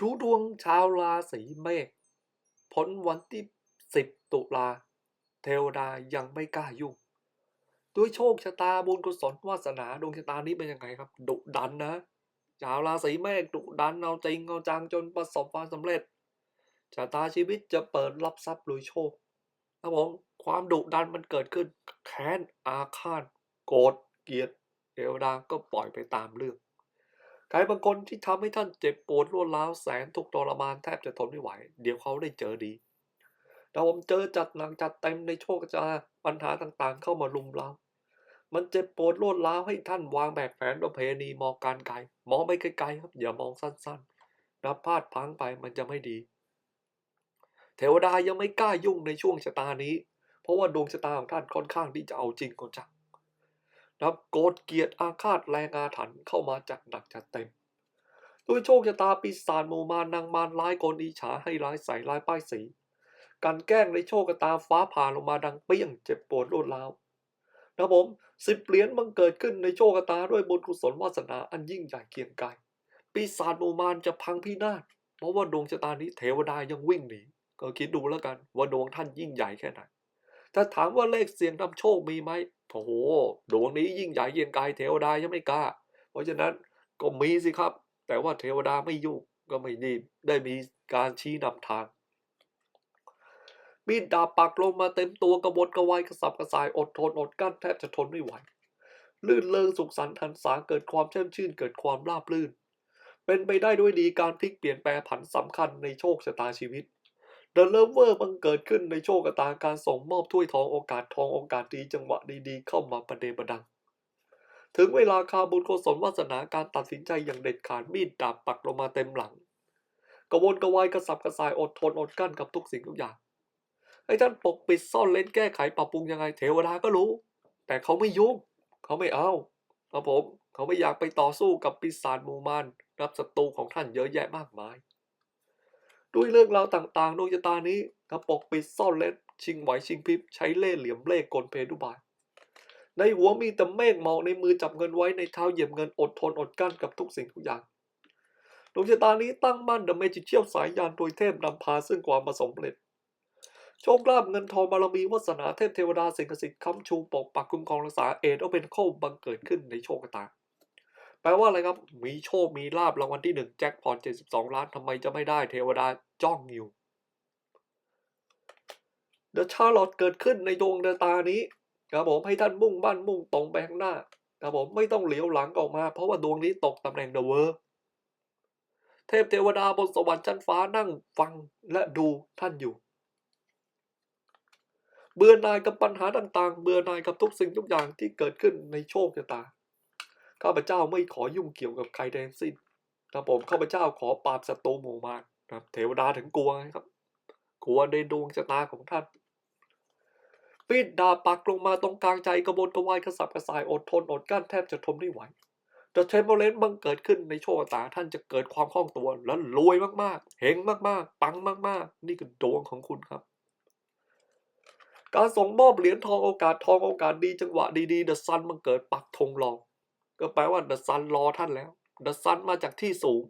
รู้ดวงชาวราศีเมษพ้นวันที่ 10 ตุลา เทวดายังไม่กล้ายุ่ง ด้วยโชคชะตาบุญกุศลวาสนาดวงชะตานี้เป็นยังไงครับ ดุดันนะชาวราศีเมษดุดันเอาจริงเอาจังจนประสบความสำเร็จชะตาชีวิตจะเปิดรับทรัพย์โดยโชคครับผมความดุดันมันเกิดขึ้น แค้นอาฆาตโกรธเกลียดเทวดาก็ปล่อยไปตามเรื่อง ใครบางคนที่ทำให้ท่านเจ็บปวดรวดร้าวแสนทุกข์ทรมานแทบจะทนไม่ไหว เดี๋ยวเขาได้เจอดีแต่ผมเจอจัดหนักจัดเต็มในโชคชะตาปัญหาต่างๆ เข้ามาลุมเรามันเจ็บปวดรวดร้าวให้ท่านวางแบบแผนประเพณีมองการไกล มองไปไกลๆครับ อย่ามองสั้นๆรับพลาดพังไปมันจะไม่ดี เทวดายังไม่กล้ายุ่งในช่วงชะตานี้ เพราะว่าดวงชะตาของท่านค่อนข้างที่จะเอาจริงเอาจัง นับโกรธเกลียดอาฆาตแรงอาถรรพ์เข้ามาจัดหนักจัดเต็มด้วยโชคชะตาปีศาจหมู่มานางมารร้ายกลอีฉาให้ร้ายใส่ร้ายป้ายสี การแกล้งในโชคชะตาฟ้าผ่าลงมาดังเปี้ยงเจ็บปวดรวดร้าวนะผมสิบเหรียญบังเกิดขึ้นในโชคชะตาด้วยบุญกุศลวาสนาอันยิ่งใหญ่เกียงไกรปีศาจหมู่มารจะพังพินาศเพราะว่าดวงชะตานี้เทวดายังวิ่งหนีก็คิดดูแล้วกันว่าดวงท่านยิ่งใหญ่แค่ไหนถ้าถามว่าเลขเสียงนำโชคมีไหม โอ้โหดวงนี้ยิ่งใหญ่เกรียงไกรเทวดายังไม่กล้า เพราะฉะนั้นก็มีสิครับ แต่ว่าเทวดาไม่ยุ่งก็ไม่ได้ได้มีการชี้นำทาง มีดดาบปักลงมาเต็มตัวกระบวนกระวายกระสับกระส่ายอดทนอดกั้นแทบจะทนไม่ไหวลื่นเลิงสุขสันต์ทันสาเกิดความแช่มชื่นเกิดความราบรื่น เป็นไปได้ด้วยดีการพลิกเปลี่ยนแปลผันสำคัญในโชคชะตาชีวิต เด e เลิฟเวอร์บังเกิดขึ้นในโชคชะตาการส่งมอบถ้วยทองโอกาสทองโอกาสดีจังหวะดีๆ เข้ามาประเดประดัง ถึงเวลาคาบุญกุศลวาสนาการตัดสินใจอย่างเด็ดขาดมีดดาบปักลงมาเต็มหลังกระวนกระวายกระสับกระส่ายอดทนอดกั้นกับทุกสิ่งทุกอย่างให้ท่านปกปิดซ่อนเล้นแก้ไขปรับปรุงยังไงเทวดาก็รู้ แต่เขาไม่ยุ่งเขาไม่เอาครับผม เขาไม่อยากไปต่อสู้กับปีศาจมูมารรับศัตรูของท่านเยอะแยะมากมาย ด้วยเรื่องราวต่างๆดวงชะตานี้กระปกปิดซ่อนเล้นชิงไหวชิงพริบ ใช้เล่ห์เหลี่ยมเล่กลเพดุบาย ในหัวมีแต่เมฆหมอกในมือจับเงินไว้ในเท้าเหยียบเงินอดทนอดกลั้นกับทุกสิ่งทุกอย่างดวงชะตานี้ตั้งมั่นดำเมจิเชี่ยวสายยานโดยเทพนำพาซึ่งความประสมเร็จโชคลาภเงินทองบารมีวาสนาเทพเทวดาสิ่งศักดิ์สิทธิ์ค้ำชูปกปักคุ้มครองรักษาเอดเอาเป็นข้อบังเกิดขึ้นในโชคชะตา แปลว่าอะไรครับ มีโชค มีลาบรางวัลที่หนึ่งแจ็คพอตเจ็ดสิบสองล้านทำไมจะไม่ได้เทวดาจ้องอยู่เดอะชาร์ลอตเกิดขึ้นในดวงชะตานี้ครับผมให้ท่านมุ่งบ้านมุ่งตรงไปข้างหน้าครับผมไม่ต้องเหลียวหลังออกมา เพราะว่าดวงนี้ตกตำแหน่งเดอะเวิร์เทพเทวดาบนสวรรค์ชั้นฟ้านั่งฟังและดูท่านอยู่ เบื่อหน่ายกับปัญหาต่างๆ เบื่อหน่ายกับทุกสิ่งทุกอย่างที่เกิดขึ้นในโชคชะตา ข้าพเจ้าไม่ขอยุ่งเกี่ยวกับใครแดงสิ้นครับผมข้าพเจ้าขอปราบศัตรูหมู่มารครับ เทวดาถึงกลัวครับ กลัวในดวงชะตาของท่านปีดดาบปักลงมาตรงกลางใจกระบนกระวายกระสับกระส่ายอดทนอดกลั้นแทบจะทนไม่ไหวแต่เทมเบอร์เลนบังเกิดขึ้นในโชคตาท่านจะเกิดความคล่องตัวและรวยมากๆ เฮงมากๆ ปังมากๆ นี่คือดวงของคุณครับ การส่งมอบเหรียญทองโอกาสทองโอกาสดีจังหวะดีๆเดอะซันบังเกิดปักธงรอง ก็แปลว่าเดอะซันรอท่านแล้วเดอะซันมาจากที่สูง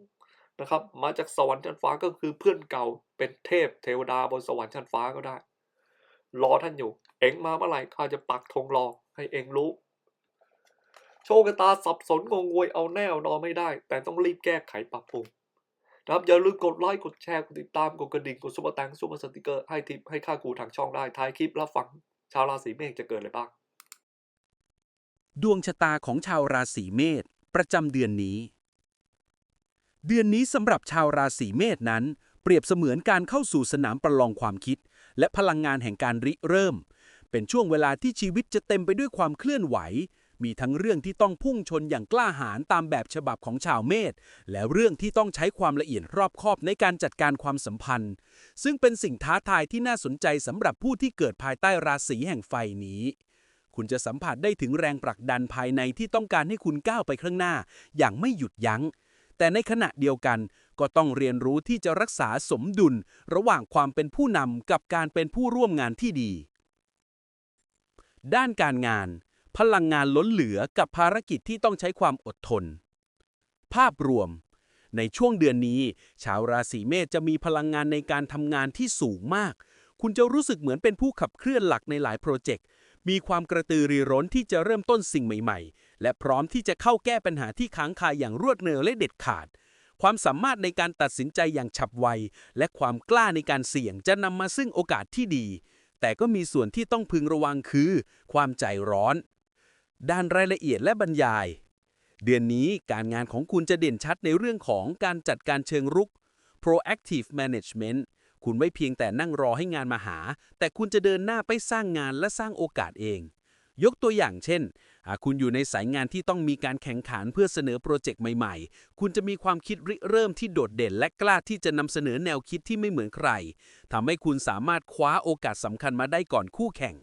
นะครับ มาจากสวรรค์ชั้นฟ้าก็คือเพื่อนเก่าเป็นเทพเทวดาบนสวรรค์ชั้นฟ้าก็ได้ รอท่านอยู่ เอ็งมาเมื่อไหร่ข้าจะปักธงรอให้เอ็งรู้ โชคชะตาสับสนงงงวยเอาแน่เอานอนไม่ได้ แต่ต้องรีบแก้ไขปรับปรุงนะครับอย่าลืมกดไลค์กดแชร์กดติดตามกดกระดิ่งกดซุปเปอร์แตงซุปเปอร์สติกเกอร์ให้ทิปให้ค่ากูทางช่องได้ท้ายคลิปรับฟังชาวราศีเมษจะเกิดอะไรบ้าง ดวงชะตาของชาวราศีเมษประจำเดือนนี้ เดือนนี้สำหรับชาวราศีเมษนั้น เปรียบเสมือนการเข้าสู่สนามประลองความคิด และพลังงานแห่งการริเริ่ม เป็นช่วงเวลาที่ชีวิตจะเต็มไปด้วยความเคลื่อนไหว มีทั้งเรื่องที่ต้องพุ่งชนอย่างกล้าหาญตามแบบฉบับของชาวเมษและเรื่องที่ต้องใช้ความละเอียดรอบคอบในการจัดการความสัมพันธ์ ซึ่งเป็นสิ่งท้าทายที่น่าสนใจสำหรับผู้ที่เกิดภายใต้ราศีแห่งไฟนี้ คุณจะสัมผัสได้ถึงแรงผลักดันภายในที่ต้องการให้คุณก้าวไปข้างหน้า อย่างไม่หยุดยัง้ง แต่ในขณะเดียวกันก็ต้องเรียนรู้ที่จะรักษาสมดุล ระหว่างความเป็นผู้นำกับการเป็นผู้ร่วมงานที่ดี ด้านการงาน พลังงานล้นเหลือกับภารกิจที่ต้องใช้ความอดทน ภาพรวม ในช่วงเดือนนี้ ชาวราศีเมษจะมีพลังงานในการทำงานที่สูงมาก คุณจะรู้สึกเหมือนเป็นผู้ขับเคลื่อนหลักในหลายโปรเจกต์ มีความกระตือรือร้นที่จะเริ่มต้นสิ่งใหม่ ๆ และพร้อมที่จะเข้าแก้ปัญหาที่ค้างคาอย่างรวดเร็วและเด็ดขาด ความสามารถในการตัดสินใจอย่างฉับไว และความกล้าในการเสี่ยงจะนำมาซึ่งโอกาสที่ดี แต่ก็มีส่วนที่ต้องพึงระวังคือ ความใจร้อน ด้านรายละเอียดและบรรยาย เดือนนี้การงานของคุณจะเด่นชัดในเรื่องของการจัดการเชิงรุก proactive management คุณไม่เพียงแต่นั่งรอให้งานมาหา แต่คุณจะเดินหน้าไปสร้างงานและสร้างโอกาสเอง ยกตัวอย่างเช่น หากคุณอยู่ในสายงานที่ต้องมีการแข่งขันเพื่อเสนอโปรเจกต์ใหม่ๆ คุณจะมีความคิดริเริ่มที่โดดเด่น และกล้าที่จะนำเสนอแนวคิดที่ไม่เหมือนใครทำให้คุณสามารถคว้าโอกาสสำคัญมาได้ก่อนคู่แข่ง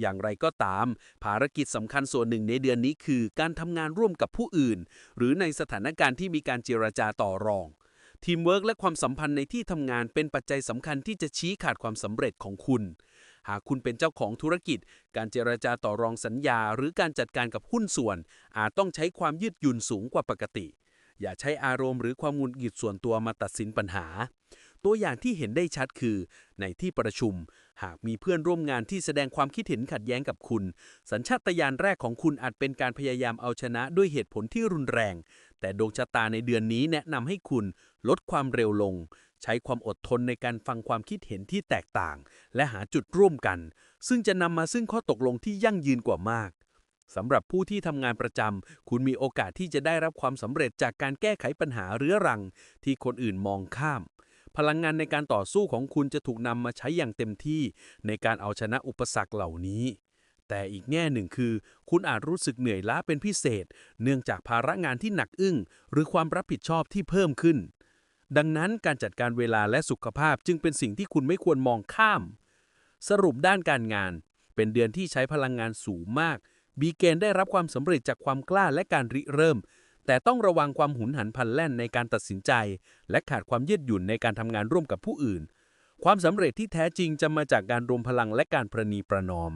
อย่างไรก็ตาม ภารกิจสำคัญส่วนหนึ่งในเดือนนี้คือ การทำงานร่วมกับผู้อื่น หรือในสถานการณ์ที่มีการเจรจาต่อรอง ทีมเวิร์กและความสัมพันธ์ในที่ทำงานเป็นปัจจัยสำคัญที่จะชี้ขาดความสำเร็จของคุณ หากคุณเป็นเจ้าของธุรกิจ การเจรจาต่อรองสัญญา หรือการจัดการกับหุ้นส่วน อาจต้องใช้ความยืดหยุ่นสูงกว่าปกติ อย่าใช้อารมณ์หรือความหงุดหงิดส่วนตัวมาตัดสินปัญหา ตัวอย่างที่เห็นได้ชัดคือ ในที่ประชุม หากมีเพื่อนร่วมงานที่แสดงความคิดเห็นขัดแย้งกับคุณ สัญชาตญาณแรกของคุณอาจเป็นการพยายามเอาชนะด้วยเหตุผลที่รุนแรง แต่ดวงชะตาในเดือนนี้แนะนำให้คุณลดความเร็วลง ใช้ความอดทนในการฟังความคิดเห็นที่แตกต่าง และหาจุดร่วมกัน ซึ่งจะนำมาซึ่งข้อตกลงที่ยั่งยืนกว่ามากสำหรับผู้ที่ทำงานประจำ คุณมีโอกาสที่จะได้รับความสำเร็จจากการแก้ไขปัญหาเรื้อรัง ที่คนอื่นมองข้าม พลังงานในการต่อสู้ของคุณจะถูกนำมาใช้อย่างเต็มที่ในการเอาชนะอุปสรรคเหล่านี้ แต่อีกแง่หนึ่งคือ คุณอาจรู้สึกเหนื่อยล้าเป็นพิเศษ เนื่องจากภาระงานที่หนักอึ้ง หรือความรับผิดชอบที่เพิ่มขึ้น ดังนั้นการจัดการเวลาและสุขภาพจึงเป็นสิ่งที่คุณไม่ควรมองข้าม สรุปด้านการงาน เป็นเดือนที่ใช้พลังงานสูงมากมีเกณฑ์ได้รับความสำเร็จจากความกล้าและการริเริ่ม แต่ต้องระวังความหุนหันพลันแล่นในการตัดสินใจ และขาดความยืดหยุ่นในการทำงานร่วมกับผู้อื่น ความสำเร็จที่แท้จริงจะมาจากการรวมพลังและการประนีประนอม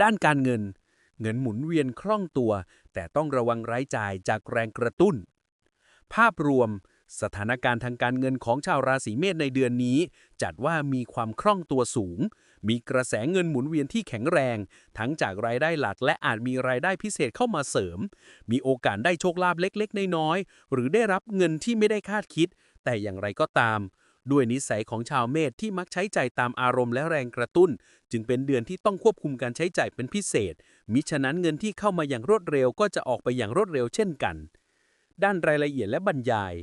ด้านการเงิน เงินหมุนเวียนคล่องตัว แต่ต้องระวังรายจ่ายจากแรงกระตุ้น ภาพรวม สถานการณ์ทางการเงินของชาวราศีเมษในเดือนนี้ จัดว่ามีความคล่องตัวสูง มีกระแสเงินหมุนเวียนที่แข็งแรง ทั้งจากรายได้หลักและอาจมีรายได้พิเศษเข้ามาเสริม มีโอกาสได้โชคลาภเล็กๆ น้อยๆ หรือได้รับเงินที่ไม่ได้คาดคิด แต่อย่างไรก็ตาม ด้วยนิสัยของชาวเมษที่มักใช้ใจ่ายตามอารมณ์และแรงกระตุ้น จึงเป็นเดือนที่ต้องควบคุมการใช้จ่ายเป็นพิเศษ มิฉะนั้นเงินที่เข้ามาอย่างรวดเร็วก็จะออกไปอย่างรวดเร็วเช่นกัน ด้านรายละเอียดและบรรยาย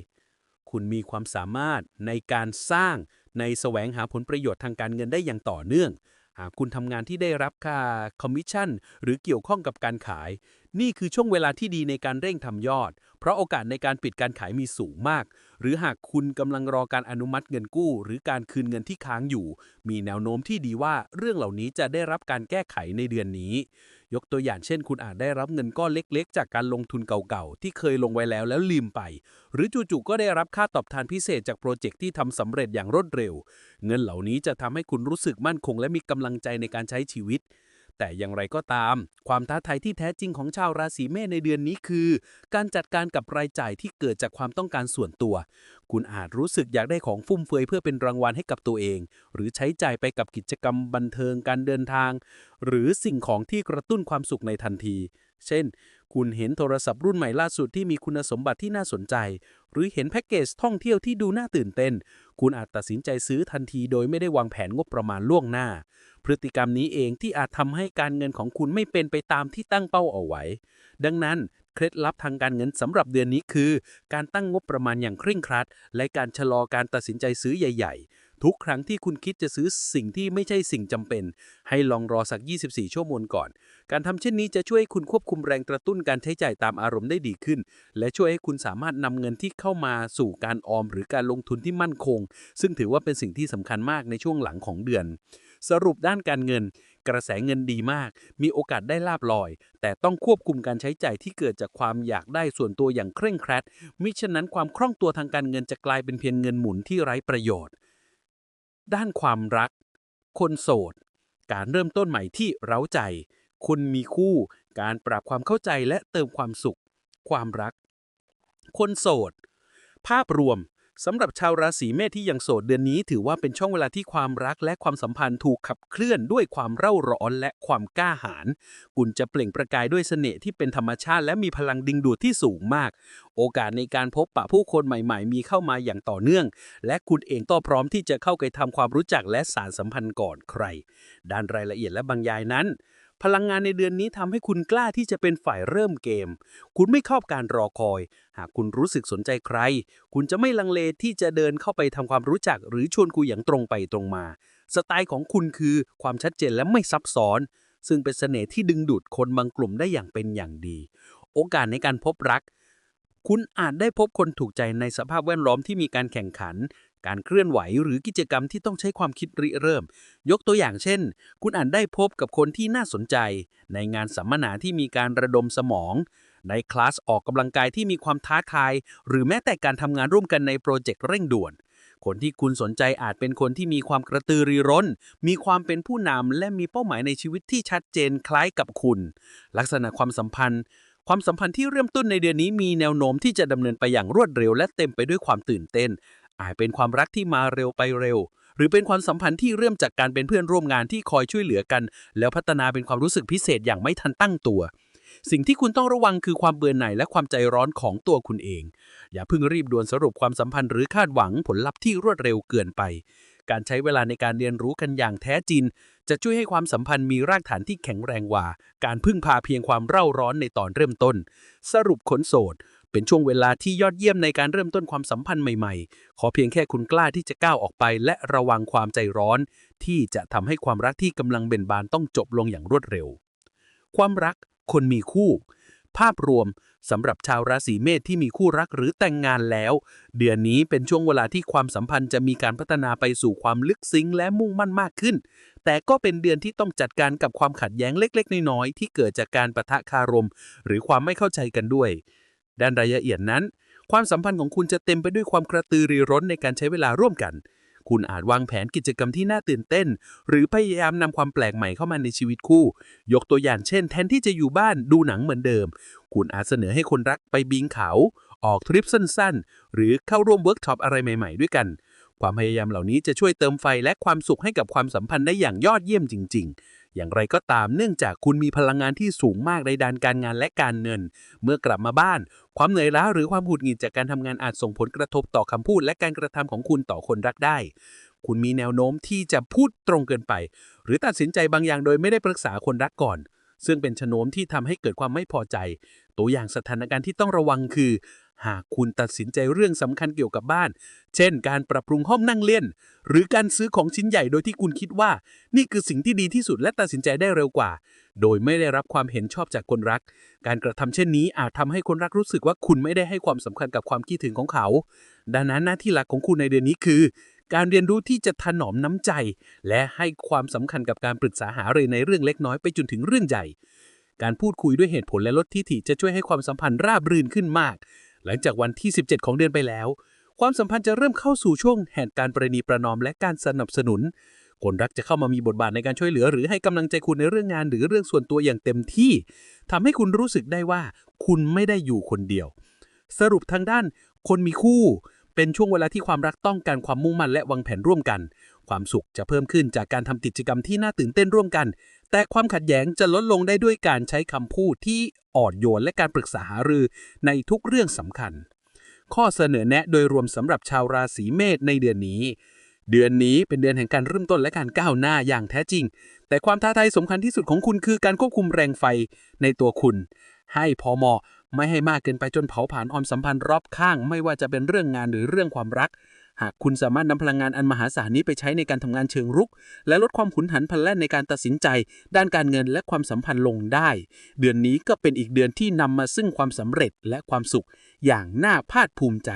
คุณมีความสามารถในการสร้าง ในแสวงหาผลประโยชน์ทางการเงินได้อย่างต่อเนื่อง หากคุณทำงานที่ได้รับค่าคอมมิชชั่น หรือเกี่ยวข้องกับการขายนี่คือช่วงเวลาที่ดีในการเร่งทำยอด เพราะโอกาสในการปิดการขายมีสูงมาก หรือหากคุณกำลังรอการอนุมัติเงินกู้ หรือการคืนเงินที่ค้างอยู่ มีแนวโน้มที่ดีว่าเรื่องเหล่านี้จะได้รับการแก้ไขในเดือนนี้ ยกตัวอย่างเช่น คุณอาจได้รับเงินก้อนเล็กๆ จากการลงทุนเก่าๆ ที่เคยลงไว้แล้วแล้วลืมไป หรือจู่ๆก็ได้รับค่าตอบแทนพิเศษจากโปรเจกต์ที่ทำสำเร็จอย่างรวดเร็ว เงินเหล่านี้จะทำให้คุณรู้สึกมั่นคง และมีกำลังใจในการใช้ชีวิต แต่อย่างไรก็ตาม ความท้าทายที่แท้จริงของชาวราศีเมษในเดือนนี้คือ การจัดการกับรายจ่ายที่เกิดจากความต้องการส่วนตัว คุณอาจรู้สึกอยากได้ของฟุ่มเฟือยเพื่อเป็นรางวัลให้กับตัวเอง หรือใช้จ่ายไปกับกิจกรรมบันเทิงการเดินทาง หรือสิ่งของที่กระตุ้นความสุขในทันที เช่น คุณเห็นโทรศัพท์รุ่นใหม่ล่าสุดที่มีคุณสมบัติที่น่าสนใจ หรือเห็นแพ็กเกจท่องเที่ยวที่ดูน่าตื่นเต้น คุณอาจตัดสินใจซื้อทันทีโดยไม่ได้วางแผนงบประมาณล่วงหน้า พฤติกรรมนี้เองที่อาจทำให้การเงินของคุณไม่เป็นไปตามที่ตั้งเป้าเอาไว้ ดังนั้นเคล็ดลับทางการเงินสำหรับเดือนนี้คือ การตั้งงบประมาณอย่างเคร่งครัด และการชะลอการตัดสินใจซื้อใหญ่ ๆ ทุกครั้งที่คุณคิดจะซื้อสิ่งที่ไม่ใช่สิ่งจำเป็น ให้ลองรอสัก 24 ชั่วโมงก่อน การทำเช่นนี้จะช่วยให้คุณควบคุมแรงกระตุ้นการใช้จ่ายตามอารมณ์ได้ดีขึ้น และช่วยให้คุณสามารถนำเงินที่เข้ามาสู่การออม หรือการลงทุนที่มั่นคง ซึ่งถือว่าเป็นสิ่งที่สำคัญมากในช่วงหลังของเดือน สรุปด้านการเงินกระแสเงินดีมาก มีโอกาสได้ลาบลอย แต่ต้องควบคุมการใช้จ่ายที่เกิดจากความอยากได้ส่วนตัวอย่างเคร่งครัด มิฉะนั้นความคล่องตัวทางการเงินจะกลายเป็นเพียงเงินหมุนที่ไร้ประโยชน์ ด้านความรัก คนโสด การเริ่มต้นใหม่ที่เร้าใจ คุณมีคู่ การปรับความเข้าใจและเติมความสุข ความรัก คนโสด ภาพรวม สำหรับชาวราศีเมษที่ยังโสดเดือนนี้ ถือว่าเป็นช่วงเวลาที่ความรักและความสัมพันธ์ถูกขับเคลื่อนด้วยความเร่าร้อนและความกล้าหาญคุณจะเปล่งประกายด้วยเสน่ห์ที่เป็นธรรมชาติ และมีพลังดึงดูดที่สูงมาก โอกาสในการพบปะผู้คนใหม่ ๆ มีเข้ามาอย่างต่อเนื่อง และคุณเองก็พร้อมที่จะเข้าไปทำความรู้จักและสารสัมพันธ์ก่อนใคร ด้านรายละเอียดและบรรยายนั้น พลังงานในเดือนนี้ทำให้คุณกล้าที่จะเป็นฝ่ายเริ่มเกม คุณไม่ชอบการรอคอย หากคุณรู้สึกสนใจใคร คุณจะไม่ลังเลที่จะเดินเข้าไปทำความรู้จัก หรือชวนคุยอย่างตรงไปตรงมา สไตล์ของคุณคือความชัดเจนและไม่ซับซ้อน ซึ่งเป็นเสน่ห์ที่ดึงดูดคนบางกลุ่มได้อย่างเป็นอย่างดี โอกาสในการพบรัก คุณอาจได้พบคนถูกใจในสภาพแวดล้อมที่มีการแข่งขัน การเคลื่อนไหวหรือกิจกรรมที่ต้องใช้ความคิดริเริ่ม ยกตัวอย่างเช่น คุณอาจได้พบกับคนที่น่าสนใจ ในงานสัมมนาที่มีการระดมสมอง ในคลาสออกกำลังกายที่มีความท้าทาย หรือแม้แต่การทำงานร่วมกันในโปรเจกต์เร่งด่วน คนที่คุณสนใจอาจเป็นคนที่มีความกระตือรือร้น มีความเป็นผู้นำและมีเป้าหมายในชีวิตที่ชัดเจนคล้ายกับคุณ ลักษณะความสัมพันธ์ความสัมพันธ์ที่เริ่มต้นในเดือนนี้มีแนวโน้มที่จะดำเนินไปอย่างรวดเร็วและเต็มไปด้วยความตื่นเต้น อาจเป็นความรักที่มาเร็วไปเร็ว หรือเป็นความสัมพันธ์ที่เริ่มจากการเป็นเพื่อนร่วมงานที่คอยช่วยเหลือกัน แล้วพัฒนาเป็นความรู้สึกพิเศษอย่างไม่ทันตั้งตัว สิ่งที่คุณต้องระวังคือความเบื่อหน่ายและความใจร้อนของตัวคุณเอง อย่าเพิ่งรีบด่วนสรุปความสัมพันธ์หรือคาดหวังผลลัพธ์ที่รวดเร็วเกินไป การใช้เวลาในการเรียนรู้กันอย่างแท้จริง จะช่วยให้ความสัมพันธ์มีรากฐานที่แข็งแรงกว่า การพึ่งพาเพียงความเร่าร้อนในตอนเริ่มต้น สรุปขนโสด เป็นช่วงเวลาที่ยอดเยี่ยมในการเริ่มต้นความสัมพันธ์ใหม่ๆ ขอเพียงแค่คุณกล้าที่จะก้าวออกไป และระวังความใจร้อน ที่จะทำให้ความรักที่กำลังเบ่นบานต้องจบลงอย่างรวดเร็ว ความรักคนมีคู่ ภาพรวมสำหรับชาวราศีเมษที่มีคู่รักหรือแต่งงานแล้ว เดือนนี้เป็นช่วงเวลาที่ความสัมพันธ์จะมีการพัฒนาไปสู่ความลึกซึ้งและมุ่งมั่นมากขึ้น แต่ก็เป็นเดือนที่ต้องจัดการกับความขัดแย้งเล็ก ๆ น้อยๆที่เกิดจากการปะทะคารม หรือความไม่เข้าใจกันด้วย ด้านรายละเอียดนั้น ความสัมพันธ์ของคุณจะเต็มไปด้วยความกระตือรือร้นในการใช้เวลาร่วมกัน คุณอาจวางแผนกิจกรรมที่น่าตื่นเต้น หรือพยายามนำความแปลกใหม่เข้ามาในชีวิตคู่ ยกตัวอย่างเช่น แทนที่จะอยู่บ้านดูหนังเหมือนเดิม คุณอาจเสนอให้คนรักไปบิงเขา ออกทริปสั้นๆ หรือเข้าร่วมเวิร์กช็อปอะไรใหม่ ๆ ด้วยกัน ความพยายามเหล่านี้จะช่วยเติมไฟและความสุขให้กับความสัมพันธ์ได้อย่างยอดเยี่ยมจริง ๆ อย่างไรก็ตามเนื่องจากคุณมีพลังงานที่สูงมากในด้านการงานและการเงิน เมื่อกลับมาบ้าน ความเหนื่อยล้าหรือความหงุดหงิดจากการทำงานอาจส่งผลกระทบต่อคำพูดและการกระทำของคุณต่อคนรักได้ คุณมีแนวโน้มที่จะพูดตรงเกินไป หรือตัดสินใจบางอย่างโดยไม่ได้ปรึกษาคนรักก่อน ซึ่งเป็นชนวนที่ทำให้เกิดความไม่พอใจ ตัวอย่างสถานการณ์ที่ต้องระวังคือ หากคุณตัดสินใจเรื่องสำคัญเกี่ยวกับบ้าน เช่น การปรับปรุงห้องนั่งเล่น หรือการซื้อของชิ้นใหญ่โดยที่คุณคิดว่า นี่คือสิ่งที่ดีที่สุดและตัดสินใจได้เร็วกว่า โดยไม่ได้รับความเห็นชอบจากคนรัก การกระทำเช่นนี้อาจทำให้คนรักรู้สึกว่าคุณไม่ได้ให้ความสำคัญกับความคิดถึงของเขา ดังนั้นหน้าที่หลักของคุณในเดือนนี้คือ การเรียนรู้ที่จะถนอมน้ำใจ และให้ความสำคัญกับการปรึกษาหารือในเรื่องเล็กน้อยไปจนถึงเรื่องใหญ่ การพูดคุยด้วยเหตุผลและลดทิฐิจะช่วยให้ความสัมพันธ์ราบรื่นขึ้นมาก หลังจากวันที่ 17 ของเดือนไปแล้ว ความสัมพันธ์จะเริ่มเข้าสู่ช่วงแห่งการประนีประนอมและการสนับสนุน คนรักจะเข้ามามีบทบาทในการช่วยเหลือ หรือให้กำลังใจคุณในเรื่องงานหรือเรื่องส่วนตัวอย่างเต็มที่ทำให้คุณรู้สึกได้ว่า คุณไม่ได้อยู่คนเดียว สรุปทางด้าน คนมีคู่ เป็นช่วงเวลาที่ความรักต้องการความมุ่งมั่นและวางแผนร่วมกัน ความสุขจะเพิ่มขึ้นจากการทำกิจกรรมที่น่าตื่นเต้นร่วมกัน แต่ความขัดแย้งจะลดลงได้ด้วยการใช้คำพูดที่อ่อนโยนและการปรึกษาหารือในทุกเรื่องสำคัญ ข้อเสนอแนะโดยรวมสำหรับชาวราศีเมษในเดือนนี้ เดือนนี้เป็นเดือนแห่งการเริ่มต้นและการก้าวหน้าอย่างแท้จริง แต่ความท้าทายสำคัญที่สุดของคุณคือการควบคุมแรงไฟในตัวคุณ ให้พอเหมาะไม่ให้มากเกินไปจนเผาผลาญความสัมพันธ์รอบข้าง ไม่ว่าจะเป็นเรื่องงานหรือเรื่องความรัก หากคุณสามารถนำพลังงานอันมหาศาลนี้ไปใช้ในการทำงานเชิงรุก และลดความขุนหันพลันแล่นในการตัดสินใจ ด้านการเงินและความสัมพันธ์ลงได้ เดือนนี้ก็เป็นอีกเดือนที่นำมาซึ่งความสำเร็จและความสุข อย่างน่าภาคภูมิใจ